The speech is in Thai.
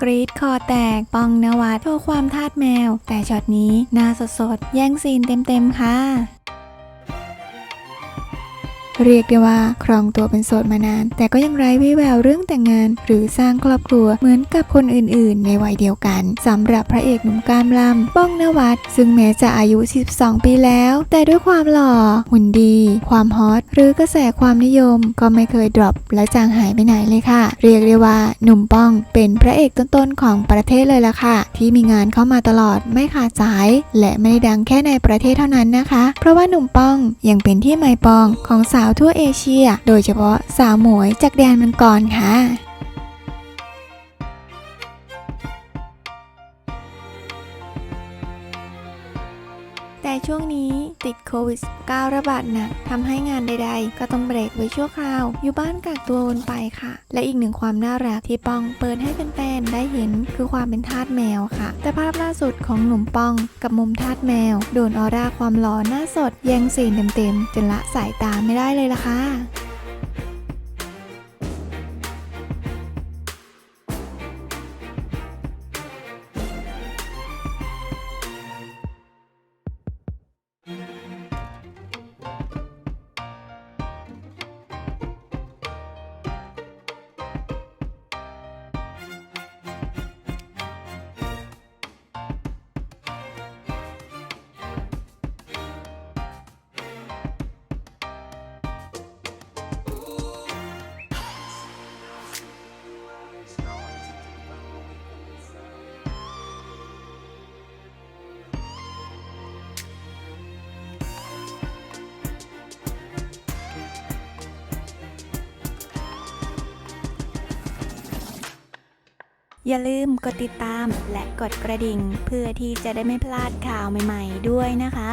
กรีดคอแตกปองนวัดโชว์ความทาดแมว แต่ช็อตนี้หน้าสดๆ แย่งซีนเต็มๆค่ะ เรียกได้ว่าครองตัวเป็นโสดมานาน แต่ก็ยังไร้วี่แววเรื่องแต่งงาน หรือสร้างครอบครัวเหมือนกับคนอื่น ๆ ในวัยเดียวกันสำหรับพระเอกหนุ่มกามลำป้องนวัดซึ่งแม้จะอายุ 12 ปีแล้ว แต่ด้วยความหล่อ หุ่นดี ความฮอตหรือกระแสความนิยม ก็ไม่เคยดรอปและจางหายไปไหนเลยค่ะ เรียกได้ว่าหนุ่มป้องเป็นพระเอกต้น ๆ ของประเทศเลยล่ะค่ะ ที่มีงานเข้ามาตลอดไม่ขาดสาย และไม่ได้ดังแค่ในประเทศเท่านั้นนะคะ เพราะว่าหนุ่มป้องยังเป็นที่ไมปองของสาวทั่วเอเชีย โดยเฉพาะสาวหมวยจากแดนมังกรค่ะ แต่ช่วงนี้ติดโควิด -19 ระบาดหนักทำให้งานใดๆ ก็ต้องเบรกไว้ชั่วคราว อยู่บ้านกักตัววนไปค่ะ และอีกหนึ่งความน่ารักที่ป้องเปิดให้แฟนๆได้เห็นคือความเป็นทาสแมวค่ะ แต่ภาพล่าสุดของหนุ่มป้องกับมุมทาสแมว โดนออร่าความหล่อหน้าสดย่งสีเต็มๆจนละสายตาไม่ได้เลยล่ะค่ะ อย่าลืมกดติดตามและกดกระดิ่ง เพื่อที่จะได้ไม่พลาดข่าวใหม่ ๆ ด้วยนะคะ